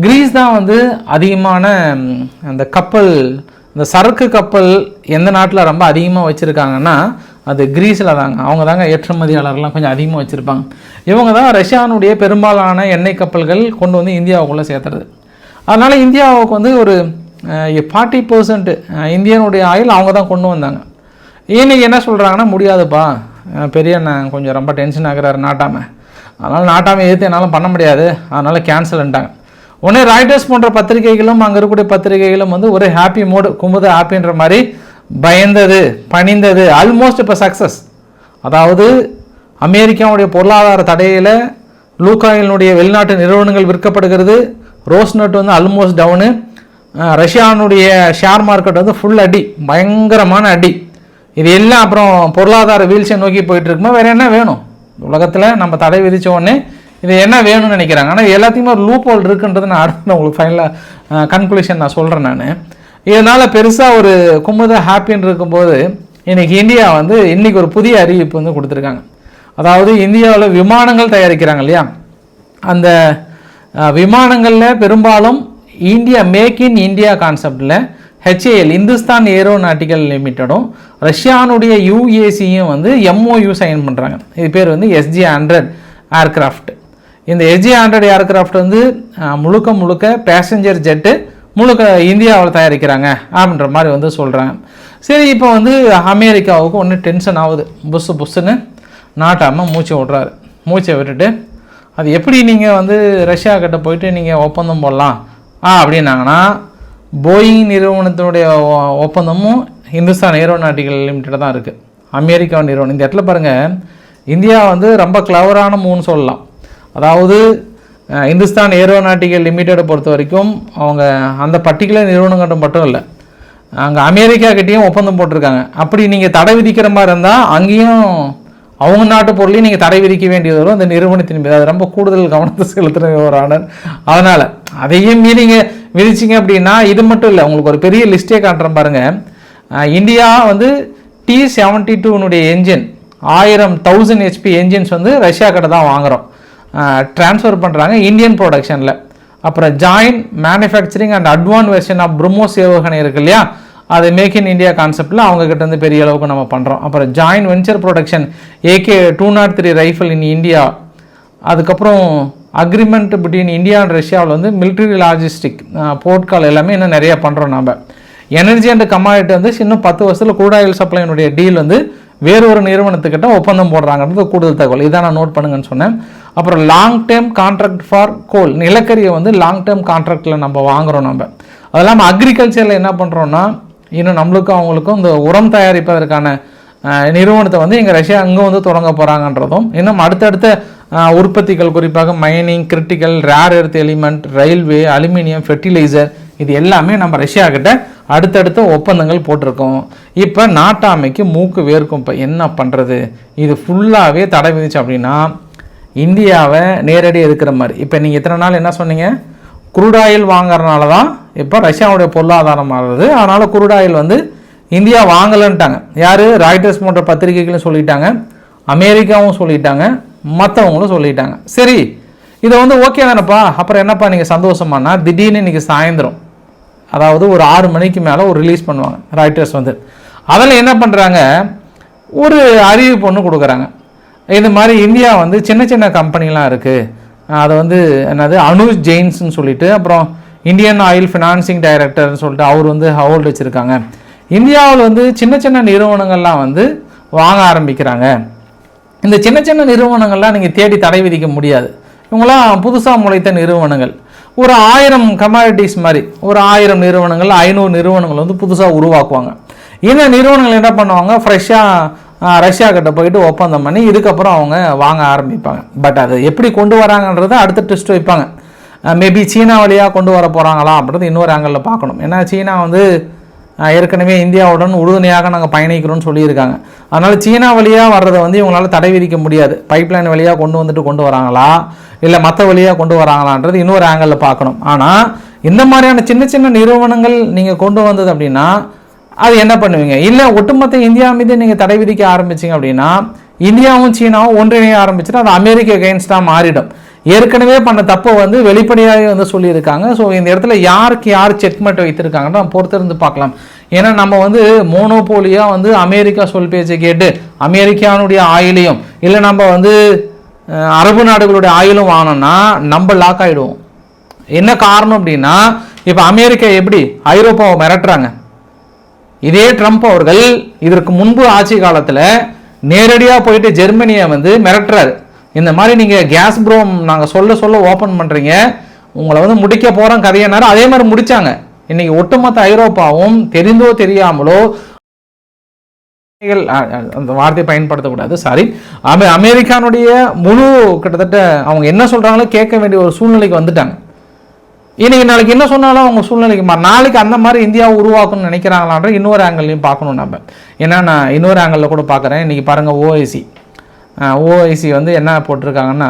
கிரீஸ் தான் வந்து அதிகமான அந்த கப்பல் இந்த சரக்கு கப்பல் எந்த நாட்டில் ரொம்ப அதிகமாக வச்சுருக்காங்கன்னா அது கிரீஸில் தாங்க. அவங்க தாங்க ஏற்றுமதியாளர்லாம் கொஞ்சம் அதிகமாக வச்சுருப்பாங்க. இவங்க தான் ரஷ்யானுடைய பெரும்பாலான எண்ணெய் கப்பல்கள் கொண்டு வந்து இந்தியாவுக்குள்ளே சேர்த்துறது அதனால் இந்தியாவுக்கு வந்து ஒரு ஃபார்ட்டி பர்சன்ட் இந்தியனுடைய ஆயில் அவங்க தான் கொண்டு வந்தாங்க. இன்னைக்கு என்ன சொல்கிறாங்கன்னா முடியாதுப்பா. பெரிய அண்ணன் கொஞ்சம் ரொம்ப டென்ஷன் ஆகிறாரு நாட்டாமல் அதனால் நாட்டாமை எதிர்த்து என்னாலும் பண்ண முடியாது. அதனால் கேன்சல்ன்ட்டாங்க உடனே ராய்டர்ஸ் போன்ற பத்திரிகைகளும் அங்கே இருக்கக்கூடிய பத்திரிகைகளும் வந்து ஒரு ஹாப்பி மோடு கும்புது ஹாப்பின்ற மாதிரி பயந்தது பணிந்தது ஆல்மோஸ்ட் இப்போ சக்ஸஸ் அதாவது அமெரிக்காவுடைய பொருளாதார தடையில் லூகாயினுடைய வெளிநாட்டு நிறுவனங்கள் விற்கப்படுகிறது. ரோஸ்நட் வந்து ஆல்மோஸ்ட் டவுனு ரஷ்யானுடைய ஷேர் மார்க்கெட் வந்து ஃபுல் அடி பயங்கரமான அடி. இது எல்லாம் அப்புறம் பொருளாதார வீழ்ச்சியை நோக்கி போயிட்டுருக்குமா வேறு வேற என்ன வேணும்? உலகத்தில் நம்ம தடை விதித்த உடனே இது என்ன வேணும்னு நினைக்கிறாங்க. ஆனால் எல்லாத்தையுமே ஒரு லூப் ஹோல் இருக்குன்றது நான் அடுத்து உங்களுக்கு ஃபைனலாக கன்க்ளூஷன் நான் சொல்கிறேன் நான். இதனால் பெருசாக ஒரு குமுத ஹாப்பின்னு இருக்கும்போது இன்றைக்கி இந்தியா வந்து இன்றைக்கி ஒரு புதிய அறிவிப்பு வந்து கொடுத்துருக்காங்க. அதாவது இந்தியாவில் விமானங்கள் தயாரிக்கிறாங்க இல்லையா? அந்த விமானங்களில் பெரும்பாலும் இந்தியா மேக் இன் இந்தியா கான்செப்டில் ஹெச்ஏஎல் இந்துஸ்தான் ஏரோநாட்டிக்கல் லிமிட்டடும் ரஷ்யானுடைய யூஏசியும் வந்து எம்ஓயு சைன் பண்ணுறாங்க இது பேர் வந்து எஸ்ஜி ஹண்ட்ரட் ஏர்க்ராஃப்ட் இந்த எஸ்ஜி ஹண்ட்ரட் ஏர்க்ராஃப்ட் வந்து முழுக்க முழுக்க பேசஞ்சர் ஜெட்டு முழுக்க இந்தியாவில் தயாரிக்கிறாங்க அப்படின்ற மாதிரி வந்து சொல்கிறாங்க சரி இப்போ வந்து அமெரிக்காவுக்கு ஒன்று டென்ஷன் ஆகுது. புஸ்ஸு புஸ்ஸுன்னு நாட்டாமல் மூச்சை விட்றாரு. மூச்சை விட்டுட்டு அது எப்படி நீங்கள் வந்து ரஷ்யா கிட்ட போயிட்டு நீங்கள் ஒப்பந்தம் போடலாம்? ஆ அப்படின்னாங்கன்னா போயிங் நிறுவனத்தினுடைய ஒப்பந்தமும் இந்துஸ்தான் ஏரோநாட்டிகள் லிமிட்டட் தான் இருக்குது அமெரிக்கா நிறுவனம். இந்த இடத்துல பாருங்கள் இந்தியா வந்து ரொம்ப கிளவரான மூணு சொல்லலாம். அதாவது இந்துஸ்தான் ஏரோநாட்டிக்கல் லிமிட்டடை பொறுத்த வரைக்கும் அவங்க அந்த பர்டிகுலர் நிறுவனங்கிட்ட மட்டும் இல்லை. அங்கே அமெரிக்கா கிட்டேயும் ஒப்பந்தம் போட்டிருக்காங்க. அப்படி நீங்கள் தடை விதிக்கிற மாதிரி இருந்தால் அங்கேயும் அவங்க நாட்டு பொருளையும் நீங்கள் தடை விதிக்க வேண்டியது வரும். அந்த நிறுவனத்தின் மீது. அது ரொம்ப கூடுதல் கவனத்தை செலுத்துகிற ஒரு ஆனர் அதனால் அதையும் மீறிங்க விதிச்சிங்க அப்படின்னா இது மட்டும் இல்லை. உங்களுக்கு ஒரு பெரிய லிஸ்ட்டே காட்டுறேன் பாருங்கள் இந்தியா வந்து டி செவன்ட்டி டூனுடைய என்ஜின் ஆயிரம் தௌசண்ட் ஹெச்பி என்ஜின்ஸ் வந்து ரஷ்யா கிட்ட தான் வாங்குகிறோம் ட்ரான்ஸ்ஃபர் பண்ணுறாங்க இந்தியன் ப்ரொடக்ஷனில் அப்புறம் joint manufacturing and advance version of BrahMos ஏவுகணை இருக்கு இல்லையா? அது மேக் இன் இந்தியா கான்செப்டில் அவங்கக்கிட்ட வந்து இருந்து பெரிய அளவுக்கு நம்ம பண்ணுறோம் அப்புறம் joint venture production AK two not three rifle in India அதுக்கப்புறம் அக்ரிமெண்ட் பிட்வீன் இந்தியா அண்ட் ரஷ்யாவில் வந்து மிலிட்ரி லாஜிஸ்டிக் போர்ட்கால் எல்லாமே இன்னும் நிறைய பண்ணுறோம் நம்ம எனர்ஜி அண்ட் கமாடிட்டி வந்து இன்னும் பத்து வருஷத்தில் கூடாயில் சப்ளைனுடைய டீல் வந்து வேறு ஒரு நிறுவனத்துக்கிட்ட ஒப்பந்தம் போடுறாங்கன்றது கூடுதல் தகவல். இதான் நான் நோட் பண்ணுங்கன்னு சொன்னேன். அப்புறம் long term contract for coal நிலக்கரியை வந்து லாங் டேர்ம் கான்ட்ராக்டில் நம்ம வாங்குறோம் நம்ம. அது இல்லாமல் அக்ரிகல்ச்சரில் என்ன பண்ணுறோன்னா இன்னும் நம்மளுக்கும் அவங்களுக்கும் இந்த உரம் தயாரிப்பதற்கான நிறுவனத்தை வந்து இங்கே ரஷ்யா அங்கே வந்து தொடங்க போகிறாங்கன்றதும் இன்னும் அடுத்தடுத்த உற்பத்திகள் குறிப்பாக mining critical rare earth element railway aluminium fertiliser இது எல்லாமே நம்ம ரஷ்யா கிட்ட அடுத்தடுத்த ஒப்பந்தங்கள் போட்டிருக்கோம். இப்போ நாட்டாமைக்கு மூக்கு வேர்க்கும். இப்போ என்ன பண்ணுறது இது ஃபுல்லாகவே தடை விதிச்சு அப்படின்னா இந்தியாவை நேரடியாக இருக்கிற மாதிரி. இப்போ நீங்கள் இத்தனை நாள் என்ன சொன்னீங்க? குருடாயில் வாங்குறதுனால தான் இப்போ ரஷ்யாவுடைய பொருளாதாரம் மாறுது. அதனால் குருடாயில் வந்து இந்தியா வாங்கலைன்ட்டாங்க. யார்? ராய்டர்ஸ் போன்ற பத்திரிகைகளும் சொல்லிட்டாங்க. அமெரிக்காவும் சொல்லிட்டாங்க. மற்றவங்களும் சொல்லிட்டாங்க. சரி இதை வந்து ஓகே தானேப்பா? அப்புறம் என்னப்பா நீங்கள் சந்தோஷமானா? திடீர்னு இன்றைக்கி சாயந்தரம். அதாவது ஒரு ஆறு மணிக்கு மேலே ஒரு ரிலீஸ் பண்ணுவாங்க ராய்டர்ஸ் வந்து. அதில் என்ன பண்ணுறாங்க ஒரு அறிவிப்பு ஒன்று கொடுக்குறாங்க. இது மாதிரி இந்தியா வந்து சின்ன சின்ன கம்பெனிலாம் இருக்குது அதை வந்து என்னது அனுஜ் ஜெயின்ஸ்னு சொல்லிட்டு அப்புறம் இந்தியன் ஆயில் ஃபினான்சிங் டைரக்டர்னு சொல்லிட்டு அவர் வந்து ஹோல்டு வச்சுருக்காங்க. இந்தியாவில் வந்து சின்ன சின்ன நிறுவனங்கள்லாம் வந்து வாங்க ஆரம்பிக்கிறாங்க. இந்த சின்ன சின்ன நிறுவனங்கள்லாம் நீங்கள் தேடி தடை விதிக்க முடியாது. இவங்களாம் புதுசாக முளைத்த நிறுவனங்கள். ஒரு ஆயிரம் கமாடிட்டிஸ் மாதிரி ஒரு ஆயிரம் நிறுவனங்கள் ஐநூறு நிறுவனங்கள் வந்து புதுசாக உருவாக்குவாங்க. இந்த நிறுவனங்கள் என்ன பண்ணுவாங்க? ஃப்ரெஷ்ஷாக ரஷ்யா கிட்ட போயிட்டு ஒப்பந்தம் பண்ணி இதுக்கப்புறம் அவங்க வாங்க ஆரம்பிப்பாங்க. பட் அது எப்படி கொண்டு வராங்கன்றதை அடுத்த டெஸ்ட் வைப்பாங்க. மேபி சீனா வழியாக கொண்டு வர போகிறாங்களா அப்படின்றது இன்னொரு ஆங்கிளில் பார்க்கணும். ஏன்னா சீனா வந்து ஏற்கனவே இந்தியாவுடன் உறுதுணையாக நாங்கள் பயணிக்கிறோம்னு சொல்லியிருக்காங்க. அதனால் சீனா வழியாக வர்றதை வந்து இவங்களால் தடை விதிக்க முடியாது. பைப்லைன் வழியாக கொண்டு வந்துட்டு கொண்டு வராங்களா? இல்லை மற்ற வழியாக கொண்டு வராங்களான்றது இன்னொரு ஆங்கிளில் பார்க்கணும். ஆனால் இந்த மாதிரியான சின்ன சின்ன நிறுவனங்கள் நீங்கள் கொண்டு வந்தது அப்படின்னா அது என்ன பண்ணுவீங்க? இல்லை ஒட்டுமொத்த இந்தியா மீது நீங்கள் தடை விதிக்க ஆரம்பிச்சிங்க அப்படின்னா இந்தியாவும் சீனாவும் ஒன்றிணைய ஆரம்பிச்சுட்டு அது அமெரிக்க அகெயின்ஸ்டாக மாறிடும். ஏற்கனவே பண்ண தப்பை வந்து வெளிப்படையாகவே வந்து சொல்லியிருக்காங்க. ஸோ இந்த இடத்துல யாருக்கு யார் செக்மெண்ட் வைத்திருக்காங்கன்னு நம்ம பொறுத்திருந்து பார்க்கலாம். ஏன்னா நம்ம வந்து மோனோபோலியாக வந்து அமெரிக்கா சொல் பேச்சை கேட்டு அமெரிக்கானுடைய ஆயிலையும் இல்லை நம்ம வந்து அரபு நாடுகளுடைய ஆயிலும் வாங்கினோம்னா நம்ம லாக் ஆகிடுவோம் என்ன காரணம் அப்படின்னா இப்போ அமெரிக்கா எப்படி ஐரோப்பாவை மிரட்டுறாங்க? இதே ட்ரம்ப் அவர்கள் இதற்கு முன்பு ஆட்சி காலத்தில் நேரடியாக போயிட்டு ஜெர்மனியை வந்து மிரட்டுறாரு. இந்த மாதிரி நீங்கள் கேஸ் ப்ரோம் நாங்கள் சொல்ல சொல்ல ஓப்பன் பண்ணுறீங்க உங்களை வந்து முடிக்க போகிறோம் கதையினாரு. அதே மாதிரி முடிச்சாங்க. இன்றைக்கி ஒட்டுமொத்த ஐரோப்பாவும் தெரிந்தோ தெரியாமலோ அந்த வார்த்தையை பயன்படுத்தக்கூடாது. சாரி அமெ அமெரிக்கானுடைய முழு கிட்டத்தட்ட அவங்க என்ன சொல்கிறாங்களோ கேட்க வேண்டிய ஒரு சூழ்நிலைக்கு வந்துட்டாங்க. இன்றைக்கி நாளைக்கு என்ன சொன்னாலும் அவங்க சூழ்நிலைக்கு மா நாளைக்கு அந்த மாதிரி இந்தியாவை உருவாக்கணும்னு நினைக்கிறாங்களான்ற இன்னொரு ஆங்கிள்லையும் பார்க்கணும் நம்ம. ஏன்னா நான் இன்னொரு ஆங்கிளில் கூட பார்க்குறேன். இன்றைக்கி பாருங்கள் ஓஐசி ஓஐசி வந்து என்ன போட்டிருக்காங்கன்னா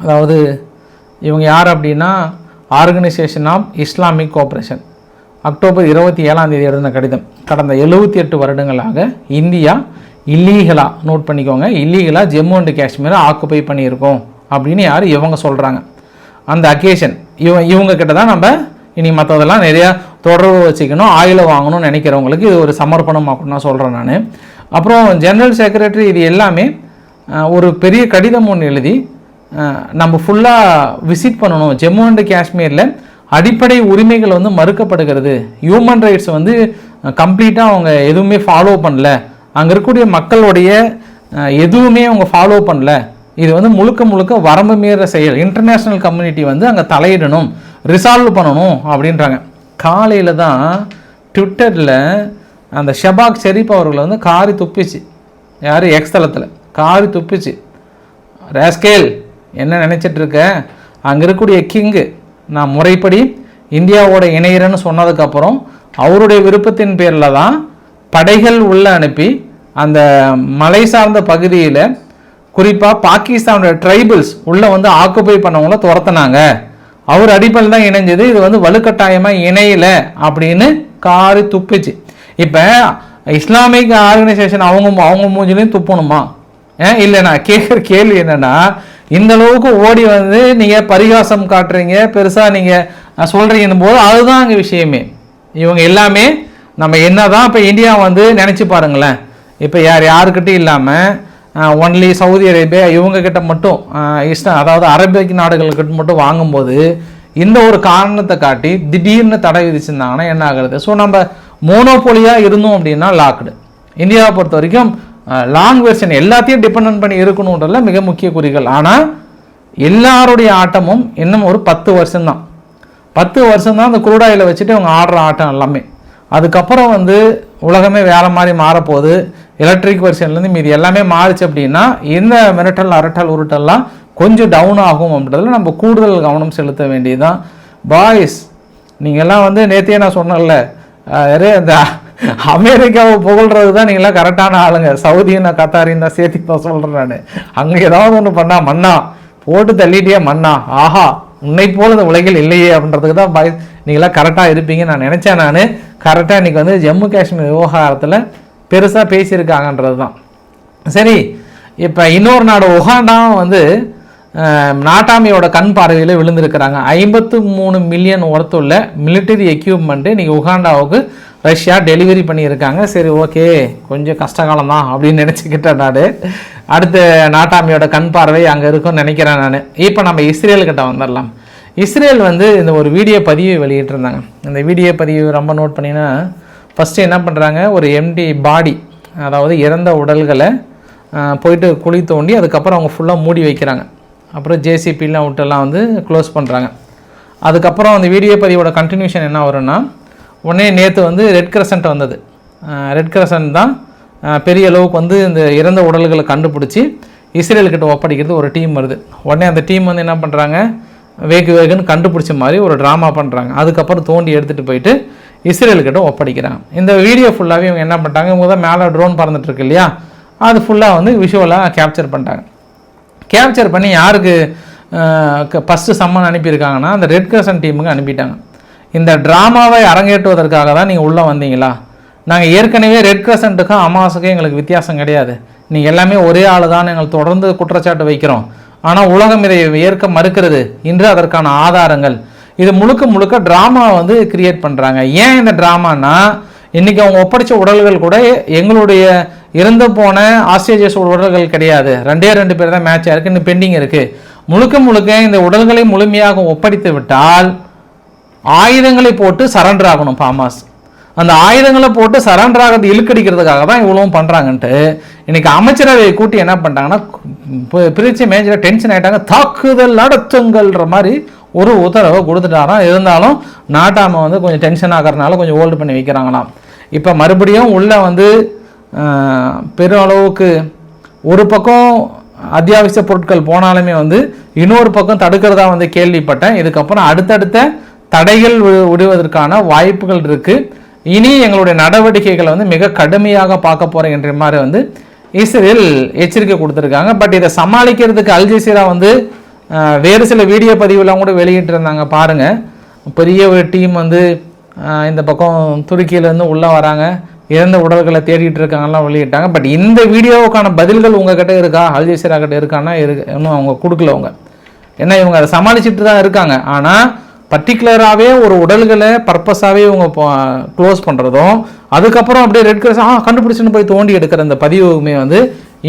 அதாவது இவங்க யார் அப்படின்னா organisation of Islamic cooperation October இருபத்தி ஏழாம் தேதி எழுதின கடிதம். கடந்த எழுபத்தி எட்டு வருடங்களாக இந்தியா இல்லீகலாக நோட் பண்ணிக்கோங்க இல்லீகலாக ஜம்மு அண்ட் காஷ்மீரை ஆக்குப்பை பண்ணியிருக்கோம் அப்படின்னு யார் இவங்க சொல்கிறாங்க அந்த அக்கேஷன் இவ இவங்க கிட்ட தான் நம்ம இனி மற்றதெல்லாம் நிறையா தொடர்பு வச்சுக்கணும் ஆயில வாங்கணும்னு நினைக்கிறவங்களுக்கு இது ஒரு சமர்ப்பணம் அப்படின்னு நான் சொல்கிறேன் நான். அப்புறம் ஜெனரல் செக்ரட்டரி இது எல்லாமே ஒரு பெரிய கடிதம் ஒன்று எழுதி நம்ம ஃபுல்லாக விசிட் பண்ணணும். ஜம்மு அண்ட் காஷ்மீரில் அடிப்படை உரிமைகள் வந்து மறுக்கப்படுகிறது. ஹியூமன் ரைட்ஸ் வந்து கம்ப்ளீட்டாக அவங்க எதுவுமே ஃபாலோ பண்ணல. அங்கே இருக்கக்கூடிய மக்களுடைய எதுவுமே அவங்க ஃபாலோ பண்ணல. இது வந்து முழுக்க முழுக்க வரம்பு மீற செயல். இன்டர்நேஷ்னல் கம்யூனிட்டி வந்து அங்கே தலையிடணும். ரிசால்வ் பண்ணணும் அப்படின்றாங்க. காலையில் தான் ட்விட்டரில் அந்த ஷபாக் ஷெரீப் அவர்களை வந்து காரி துப்பிச்சு. யார்? எக்ஸ் காவி துப்பிச்சு. ரேஸ்கேல் என்ன நினச்சிட்ருக்க அங்கே இருக்கக்கூடிய கிங்கு நான் முறைப்படி இந்தியாவோட இணையிறேன்னு சொன்னதுக்கப்புறம் அவருடைய விருப்பத்தின் பேரில் தான் படைகள் உள்ள அனுப்பி அந்த மலை சார்ந்த பகுதியில் குறிப்பாக பாகிஸ்தானோட ட்ரைபிள்ஸ் உள்ளே வந்து ஆக்குப்பை பண்ணவங்கள துரத்துனாங்க. அவர் அடிப்படையில் தான் இணைஞ்சது. இது வந்து வலுக்கட்டாயமாக இணையல அப்படின்னு காரி துப்பிச்சு. இப்போ இஸ்லாமிக் ஆர்கனைசேஷன் அவங்க அவங்க மூஞ்சிலையும் துப்பணுமா? இல்லை நான் கேட்குற கேள்வி என்னன்னா இந்த அளவுக்கு ஓடி வந்து நீங்கள் பரிகாசம் காட்டுறீங்க பெருசாக நீங்கள் சொல்கிறீங்கன்னு போது அதுதான் அங்கே விஷயமே. இவங்க எல்லாமே நம்ம என்னதான் இப்போ இந்தியா வந்து நினச்சி பாருங்களேன். இப்போ யார் யாருக்கிட்டையும் இல்லாமல் ஒன்லி சவுதி அரேபியா இவங்க கிட்ட மட்டும் இஷ்டம் இஸ்லாம் அதாவது அரபிக் நாடுகள்கிட்ட மட்டும் வாங்கும்போது இந்த ஒரு காரணத்தை காட்டி திடீர்னு தடை விதிச்சிருந்தாங்கன்னா என்ன ஆகுறது? ஸோ நம்ம மோனோபோலியாக இருந்தோம் அப்படின்னா லாக்டு இந்தியாவை பொறுத்த வரைக்கும் லாங் வெர்ஷன் எல்லாத்தையும் டிபெண்ட் பண்ணி இருக்கணுன்றதுல மிக முக்கிய குறிகள். ஆனால் எல்லாருடைய ஆட்டமும் இன்னும் ஒரு பத்து வருஷம்தான் பத்து வருஷம் தான் அந்த குருடாயில் வச்சுட்டு அவங்க ஆடுற ஆட்டம் எல்லாமே. அதுக்கப்புறம் வந்து உலகமே வேற மாதிரி மாறப்போகுது. எலக்ட்ரிக் வெர்ஷன்லேருந்து மீதி எல்லாமே மாறுச்சு அப்படின்னா இந்த மிரட்டல் அரட்டல் உருட்டெல்லாம் கொஞ்சம் டவுன் ஆகும் அப்படின்றதுல நம்ம கூடுதல் கவனம் செலுத்த வேண்டியதுதான். பாய்ஸ் நீங்கள்லாம் வந்து நேத்தியே நான் சொன்னேன்ல அஹ் இந்த அமெரிக்காவை புகழ்றது தான் நீங்களாம் கரெக்டான ஆளுங்க. சவுதியும் நான் கத்தாரியும் தான் சேர்த்து தான் சொல்கிறேன் நான். அங்கே ஏதாவது ஒன்று பண்ணா மண்ணா போட்டு தள்ளிட்டே மண்ணா ஆஹா உன்னை போல இந்த உலகில் இல்லையே அப்படின்றதுக்கு தான் பாய் நீங்களாம் கரெக்டாக இருப்பீங்க நான் நினச்சேன் நான். கரெக்டாக இன்றைக்கி வந்து ஜம்மு காஷ்மீர் விவகாரத்தில் பெருசாக பேசியிருக்காங்கன்றது தான். சரி இப்போ இன்னொரு நாடு உகாண்டா வந்து நாட்டாமையோட கண் பார்வையில் விழுந்திருக்கிறாங்க. ஐம்பத்து மூணு மில்லியன் ஒர்த்துள்ள மிலிட்டரி எக்யூப்மெண்ட்டு இன்றைக்கி உகாண்டாவுக்கு ரஷ்யா டெலிவரி பண்ணியிருக்காங்க. சரி ஓகே கொஞ்சம் கஷ்டகாலம் தான் அப்படின்னு நினச்சிக்கிட்டேன் நான். அடுத்த நாட்டாமையோட கண் பார்வை அங்கே இருக்கும்னு நினைக்கிறேன் நான். இப்போ நம்ம இஸ்ரேலுக்கிட்ட வந்துடலாம் இஸ்ரேல் வந்து இந்த ஒரு வீடியோ பதிவு வெளியிட்டிருந்தாங்க. இந்த வீடியோ பதிவு ரொம்ப நோட் பண்ணினா ஃபஸ்ட்டு என்ன பண்ணுறாங்க ஒரு எம்டி பாடி அதாவது இறந்த உடல்களை போயிட்டு குழி தோண்டி அதுக்கப்புறம் அவங்க ஃபுல்லாக மூடி வைக்கிறாங்க. அப்புறம் ஜேசிபிலாம் விட்டெல்லாம் வந்து க்ளோஸ் பண்ணுறாங்க அதுக்கப்புறம் அந்த வீடியோ பதிவோட கண்டினியூஷன் என்ன வரும்னா உடனே நேற்று வந்து ரெட் கிரசன்ட் வந்தது. ரெட் கிரசன்ட் தான் பெரிய அளவுக்கு வந்து இந்த இறந்த உடல்களை கண்டுபிடிச்சி இஸ்ரேல்கிட்ட ஒப்படைக்கிறது ஒரு டீம் வருது. உடனே அந்த டீம் வந்து என்ன பண்ணுறாங்க வேகு வேகுன்னு கண்டுபிடிச்ச மாதிரி ஒரு ட்ராமா பண்ணுறாங்க அதுக்கப்புறம் தோண்டி எடுத்துகிட்டு போயிட்டு இஸ்ரேல்கிட்ட ஒப்படைக்கிறாங்க. இந்த வீடியோ ஃபுல்லாகவே இவங்க என்ன பண்ணிட்டாங்க இவங்க தான் மேலே ட்ரோன் பறந்துட்டுருக்கு இல்லையா? அது ஃபுல்லாக வந்து விஷுவலாக கேப்சர் பண்ணிட்டாங்க. கேப்சர் பண்ணி யாருக்கு ஃபஸ்ட்டு சம்மன் அனுப்பியிருக்காங்கன்னா அந்த ரெட் கிரசன் டீமுக்கு அனுப்பிட்டாங்க. இந்த ட்ராமாவை அரங்கேற்றுவதற்காக தான் நீங்கள் உள்ளே வந்தீங்களா? நாங்கள் ஏற்கனவே ரெட் கிரசண்ட்டுக்கும் அமாவாசைக்கும் எங்களுக்கு வித்தியாசம் கிடையாது. நீங்கள் எல்லாமே ஒரே ஆள் தான் எங்கள் தொடர்ந்து குற்றச்சாட்டு வைக்கிறோம். ஆனால் உலகம் இதை ஏற்க மறுக்கிறது. இன்று அதற்கான ஆதாரங்கள். இது முழுக்க முழுக்க ட்ராமா வந்து கிரியேட் பண்ணுறாங்க ஏன் இந்த ட்ராமானா இன்றைக்கி அவங்க ஒப்படைச்ச உடல்கள் கூட எங்களுடைய இறந்து போன ஆஸ்திரேலியஸ் உடல்கள் கிடையாது. ரெண்டே ரெண்டு பேர் தான் மேட்ச் இருக்குது இன்னும் பெண்டிங் இருக்குது முழுக்க முழுக்க இந்த உடல்களை முழுமையாக ஒப்படைத்து விட்டால் ஆயுதங்களை போட்டு சரண்டர் ஆகணும் பாமாஸ் அந்த ஆயுதங்களை போட்டு சரண்டர் ஆகிறது இழுக்கடிக்கிறதுக்காக தான் இவ்வளவும் பண்ணுறாங்கன்ட்டு இன்னைக்கு அமைச்சரவையை கூட்டி என்ன பண்ணிட்டாங்கன்னா பிரித்து மேஜராக டென்ஷன் ஆயிட்டாங்க. தாக்குதல் நடத்துங்கள்ன்ற மாதிரி ஒரு உத்தரவை கொடுத்துட்டாராம். இருந்தாலும் நாட்டாமை வந்து கொஞ்சம் டென்ஷன் ஆகிறதுனால கொஞ்சம் ஹோல்டு பண்ணி வைக்கிறாங்களாம். இப்போ மறுபடியும் உள்ளே வந்து பெருமளவுக்கு அளவுக்கு ஒரு பக்கம் அத்தியாவசிய பொருட்கள் போனாலுமே வந்து இன்னொரு பக்கம் தடுக்கிறதா வந்து கேள்விப்பட்டேன். இதுக்கப்புறம் அடுத்தடுத்த தடைகள் வி- விடுவதற்கான வாய்ப்புகள் இருக்குது இனி எங்களுடைய நடவடிக்கைகளை வந்து மிக கடுமையாக பார்க்க போகிறேன் என்ற மாதிரி வந்து இஸ்ரேல் எச்சரிக்கை கொடுத்துருக்காங்க. பட் இதை சமாளிக்கிறதுக்கு அல் ஜசீரா வந்து வேறு சில வீடியோ பதிவுலாம் கூட வெளியிட்டிருந்தாங்க. பாருங்கள் பெரிய ஒரு டீம் வந்து இந்த பக்கம் துருக்கியிலேருந்து உள்ளே வராங்க. இறந்த உடல்களை தேடிட்டு இருக்காங்கலாம் வெளியிட்டாங்க. பட் இந்த வீடியோவுக்கான பதில்கள் உங்ககிட்ட இருக்கா? அல் ஜசீரா கிட்ட இருக்கான்னா இருக்கு இன்னும் அவங்க கொடுக்கல அவங்க. ஏன்னா இவங்க அதை சமாளிச்சுட்டு தான் இருக்காங்க. ஆனால் பர்டிகுலராகவே ஒரு உடல்களை பர்பஸாகவே இவங்க க்ளோஸ் பண்ணுறதும் அதுக்கப்புறம் அப்படியே ரெட் கிரஸ் ஆ கண்டுபிடிச்சுன்னு போய் தோண்டி எடுக்கிற இந்த பதிவுமே வந்து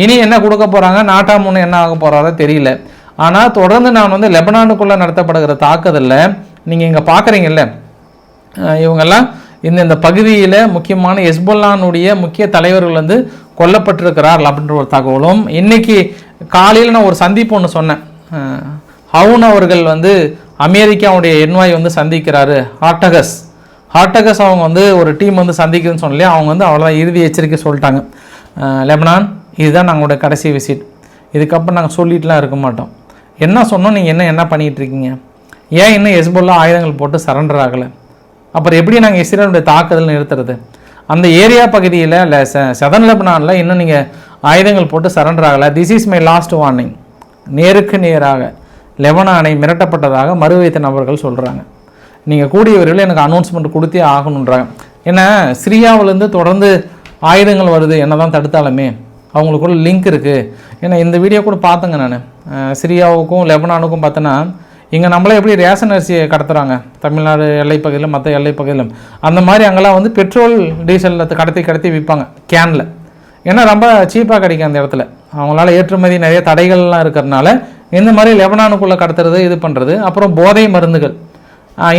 இனி என்ன கொடுக்க போகிறாங்க நாட்டா முன்னு என்ன ஆக போகிறாரோ தெரியல. ஆனால் தொடர்ந்து நான் வந்து லெபனானுக்குள்ளே நடத்தப்படுகிற தாக்குதலில் நீங்கள் இங்கே பார்க்குறீங்கல்ல இவங்கெல்லாம் இந்த இந்த பகுதியில் முக்கியமான எஸ்பொல்லானுடைய முக்கிய தலைவர்கள் வந்து கொல்லப்பட்டிருக்கிறார்கள் அப்படின்ற ஒரு தகவலும் இன்றைக்கி காலையில் நான் ஒரு சந்திப்பு ஒன்று சொன்னேன். ஹவுன் அவர்கள் வந்து அமெரிக்காவுடைய என்வாய் வந்து சந்திக்கிறாரு. ஹார்டகஸ் ஹார்டகஸ் அவங்க வந்து ஒரு டீம் வந்து சந்திக்குதுன்னு சொன்னே அவங்க வந்து அவ்வளோதான் இறுதி எச்சரிக்கை சொல்லிட்டாங்க. லெபனான் இதுதான் நாங்களோட கடைசி விசிட் இதுக்கப்புறம் நாங்கள் சொல்லிட்டுலாம் இருக்க மாட்டோம். என்ன சொன்னோம்? நீங்கள் என்ன என்ன பண்ணிட்டு இருக்கீங்க? ஏன் இன்னும் எஸ்போல்லாம் ஆயுதங்கள் போட்டு சரண்டர் ஆகலை? அப்புறம் எப்படி நாங்கள் இஸ்ரேலுடைய தாக்குதல் நிறுத்துறது? அந்த ஏரியா பகுதியில் இல்லை செதன் லெபனானில் இன்னும் நீங்கள் ஆயுதங்கள் போட்டு சரண்டர் ஆகலை. This is my last warning நேருக்கு நேராக. லெபனானை மிரட்டப்பட்டதாக மறுவைத்த நபர்கள் சொல்கிறாங்க நீங்கள் கூடிய விரைவில் எனக்கு அனௌன்ஸ்மெண்ட் கொடுத்தே ஆகணுன்றாங்க ஏன்னா சிரியாவிலேருந்து தொடர்ந்து ஆயுதங்கள் வருது என்ன தான் தடுத்தாலுமே. அவங்களுக்குள்ள லிங்க் இருக்குது ஏன்னா இந்த வீடியோ கூட பார்த்தேங்க நான். சிரியாவுக்கும் லெபனானுக்கும் பார்த்தோன்னா இங்கே நம்மளே எப்படி ரேஷன் அரிசியை கடத்துகிறாங்க தமிழ்நாடு எல்லை பகுதியிலும் மற்ற எல்லை பகுதியிலும். அந்த மாதிரி அங்கெல்லாம் வந்து பெட்ரோல் டீசலில் கடத்தி கடத்தி விற்பாங்க கேனில் ஏன்னா ரொம்ப சீப்பாக கிடைக்கும் அந்த இடத்துல. அவங்களால ஏற்றுமதி நிறைய தடைகள்லாம் இருக்கிறதுனால இந்த மாதிரி லெபனானுக்குள்ளே கடத்துறது இது பண்ணுறது அப்புறம் போதை மருந்துகள்.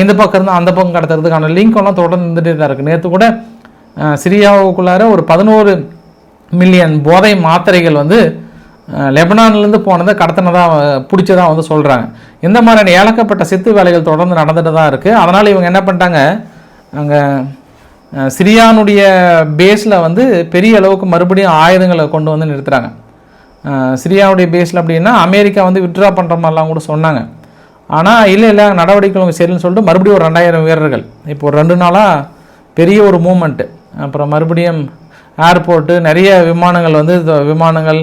இந்த பக்கம் இருந்து அந்த பக்கம் கடத்துறதுக்கான லிங்க் எல்லாம் தொடர்ந்து இருந்துகிட்டே தான் இருக்குது நேற்று கூட சிரியாவுக்குள்ளார ஒரு பதினோரு மில்லியன் போதை மாத்திரைகள் வந்து லெபனான்லேருந்து போனதை கடத்தினதாக பிடிச்சதாக வந்து சொல்கிறாங்க இந்த மாதிரியான ஏழக்கப்பட்ட சித்து வேலைகள் தொடர்ந்து நடந்துட்டு தான் இருக்குது அதனால் இவங்க என்ன பண்ணிட்டாங்க? அங்கே சிரியானுடைய பேஸில் வந்து பெரிய அளவுக்கு மறுபடியும் ஆயுதங்களை கொண்டு வந்து நிறுத்துகிறாங்க சிரியாவுடைய பேஸில் அப்படின்னா அமெரிக்கா வந்து வித்ட்ரா பண்ணுற மாதிரிலாம் கூட சொன்னாங்க. ஆனால் இல்லை இல்லை நடவடிக்கைகள் சரின்னு சொல்லிட்டு மறுபடியும் ஒரு ரெண்டாயிரம் வீரர்கள். இப்போ ஒரு ரெண்டு நாளாக பெரிய ஒரு மூமெண்ட்டு அப்புறம் மறுபடியும் ஏர்போர்ட்டு நிறைய விமானங்கள் வந்து விமானங்கள்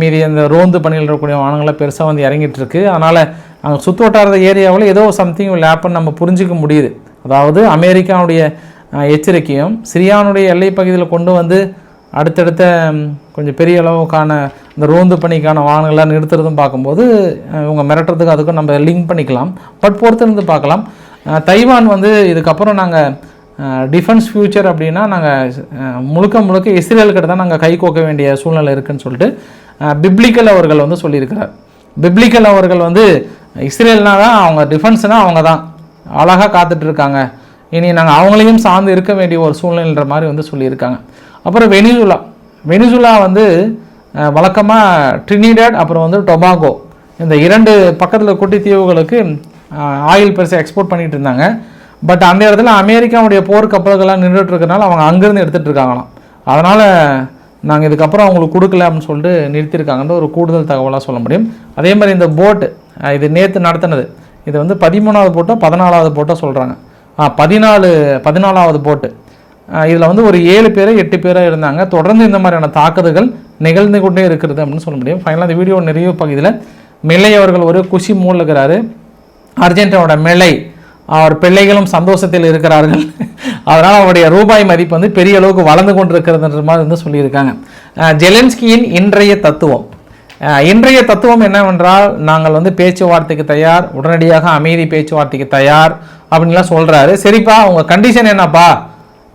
மீதி இந்த ரோந்து பணியில் இருக்கக்கூடிய வாகனங்கள்லாம் பெருசாக வந்து இறங்கிட்டுருக்கு அதனால் அங்கே சுற்று வட்டார ஏரியாவில் ஏதோ சம்திங் will happen நம்ம புரிஞ்சிக்க முடியுது. அதாவது அமெரிக்காவுடைய எச்சரிக்கையும் சிரியானுடைய எல்லை பகுதியில் கொண்டு வந்து அடுத்தடுத்த கொஞ்சம் பெரிய அளவுக்கான இந்த ரோந்து பணிக்கான வாகனங்கள்லாம் நிறுத்துறதும் பார்க்கும்போது இவங்க மிரட்டுறதுக்கு அதுக்கும் நம்ம லிங்க் பண்ணிக்கலாம். பட் பொறுத்திருந்து பார்க்கலாம். தைவான் வந்து இதுக்கப்புறம் நாங்கள் டிஃபென்ஸ் ஃபியூச்சர் அப்படின்னா நாங்கள் முழுக்க முழுக்க இஸ்ரேலுக்கிட்ட தான் நாங்கள் கை கோக்க வேண்டிய சூழ்நிலை இருக்குன்னு சொல்லிட்டு பிப்ளிக்கல் அவர்கள் வந்து சொல்லியிருக்கிறார். பிப்ளிக்கல் அவர்கள் வந்து இஸ்ரேல்னா தான் அவங்க டிஃபென்ஸ்னால் அவங்க தான். அழகாக காத்துட்ருக்காங்க இனி நாங்கள் அவங்களையும் சார்ந்து இருக்க வேண்டிய ஒரு சூழ்நிலைன்ற மாதிரி வந்து சொல்லியிருக்காங்க. அப்புறம் வெனிசுலா. வெனிசுலா வந்து வழக்கமாக ட்ரினிடட் அப்புறம் வந்து டொபாகோ இந்த இரண்டு பக்கத்தில் குட்டி தீவுகளுக்கு ஆயில் பெருசாக எக்ஸ்போர்ட் பண்ணிகிட்டு இருந்தாங்க. பட் அந்த இடத்துல அமெரிக்காவுடைய போர் கப்பல்கள்லாம் நின்றுட்டு இருக்கறனால அவங்க அங்கேருந்து எடுத்துகிட்டு இருக்காங்களாம். அதனால் நாங்கள் இதுக்கப்புறம் அவங்களுக்கு கொடுக்கல அப்படின்னு சொல்லிட்டு நிறுத்தியிருக்காங்கன்ற ஒரு கூடுதல் தகவலாக சொல்ல முடியும். அதே மாதிரி இந்த போட்டு இது நேற்று நடத்தினது. இது வந்து பதிமூணாவது போட்டோ பதினாலாவது போட்டோ சொல்கிறாங்க பதினாலு பதினாலாவது போட்டு. இதில் வந்து ஒரு ஏழு பேர் எட்டு பேராக இருந்தாங்க. தொடர்ந்து இந்த மாதிரியான தாக்குதல்கள் நிகழ்ந்து கொண்டே இருக்கிறது அப்படின்னு சொல்ல முடியும். ஃபைனலாக இந்த வீடியோ நிறைவு பகுதியில் மில்லை அவர்கள் ஒரு குஷி மூழ்கிறாரு. அர்ஜென்டினாவோட மில்லை அவர் பிள்ளைகளும் சந்தோஷத்தில் இருக்கிறார்கள். அதனால் அவருடைய ரூபாய் மதிப்பு வந்து பெரிய அளவுக்கு வளர்ந்து கொண்டிருக்கிறதுன்ற மாதிரி வந்து சொல்லியிருக்காங்க. ஜெலன்ஸ்கியின் இன்றைய தத்துவம். இன்றைய தத்துவம் என்னவென்றால் நாங்கள் வந்து பேச்சுவார்த்தைக்கு தயார் உடனடியாக அமைதி பேச்சுவார்த்தைக்கு தயார் அப்படின்லாம் சொல்கிறாரு சரிப்பா உங்கள் கண்டிஷன் என்னப்பா?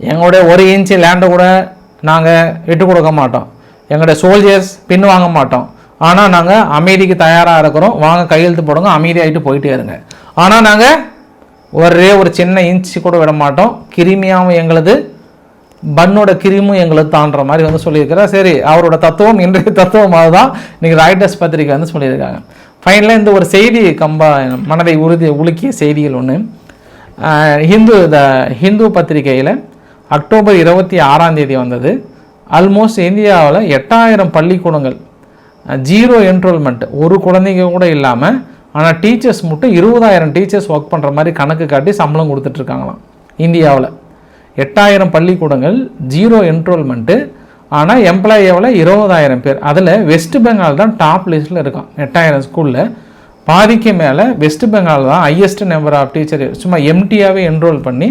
எங்களுடைய ஒரு இன்ச்சு லேண்டை கூட நாங்கள் விட்டு கொடுக்க மாட்டோம். எங்களுடைய சோல்ஜர்ஸ் பின் வாங்க மாட்டோம். ஆனால் நாங்கள் அமைதிக்கு தயாராக இருக்கிறோம். வாங்க கையெழுத்து போடுங்க அமைதியாகிட்டு போயிட்டே இருங்க. ஆனால் நாங்கள் ஒரே ஒரு சின்ன இன்ச்சு கூட விட மாட்டோம். கிருமியாகவும் எங்களது பன்னோட கிருமும் எங்களுக்கு தாண்டுற மாதிரி வந்து சொல்லியிருக்கிறார். சரி அவரோட தத்துவம் இன்றைய தத்துவமாக தான் இன்றைக்கி ராய்டர்ஸ் பத்திரிக்கை வந்து சொல்லியிருக்காங்க. ஃபைனலாக இந்த ஒரு செய்தி கம்பா மனதை உறுதி உலுக்கிய செய்திகள் ஒன்று ஹிந்து த ஹிந்து பத்திரிகையில் அக்டோபர் இருபத்தி ஆறாம் தேதி வந்தது. ஆல்மோஸ்ட் இந்தியாவில் எட்டாயிரம் பள்ளிக்கூடங்கள் ஜீரோ என்ரோல்மெண்ட் ஒரு குழந்தைங்க கூட இல்லாமல் ஆனால் டீச்சர்ஸ் மட்டும் இருபதாயிரம் டீச்சர்ஸ் ஒர்க் பண்ணுற மாதிரி கணக்கு காட்டி சம்பளம் கொடுத்துட்ருக்காங்களாம் இந்தியாவில். எட்டாயிரம் பள்ளிக்கூடங்கள் ஜீரோ என்ரோல்மெண்ட்டு ஆனால் எம்ப்ளாயியாவில் இருபதாயிரம் பேர். அதில் வெஸ்ட் பெங்கால் தான் டாப் லிஸ்ட்டில் இருக்கான். எட்டாயிரம் ஸ்கூலில் பாதிக்கு மேலே வெஸ்ட் பெங்கால் தான் ஹையஸ்ட் நம்பர் ஆஃப் டீச்சர் சும்மா எம்டியாகவே என்ரோல் பண்ணி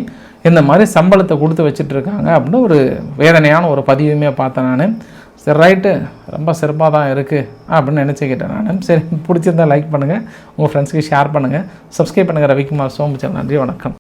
இந்த மாதிரி சம்பளத்தை கொடுத்து வச்சுட்டு இருக்காங்க அப்படின்னு ஒரு வேதனையான ஒரு பதிவுமே பார்த்தேன் நான். சரி ரைட்டு. ரொம்ப சிறப்பாக தான் இருக்குது அப்படின்னு நினச்சிக்கிட்டேன் நான். சரி பிடிச்சிருந்தா லைக் பண்ணுங்கள் உங்கள் ஃப்ரெண்ட்ஸ்க்கு ஷேர் பண்ணுங்கள் சப்ஸ்கிரைப் பண்ணுங்கள் ரவிக்குமார் சோமுச்சல் நன்றி வணக்கம்.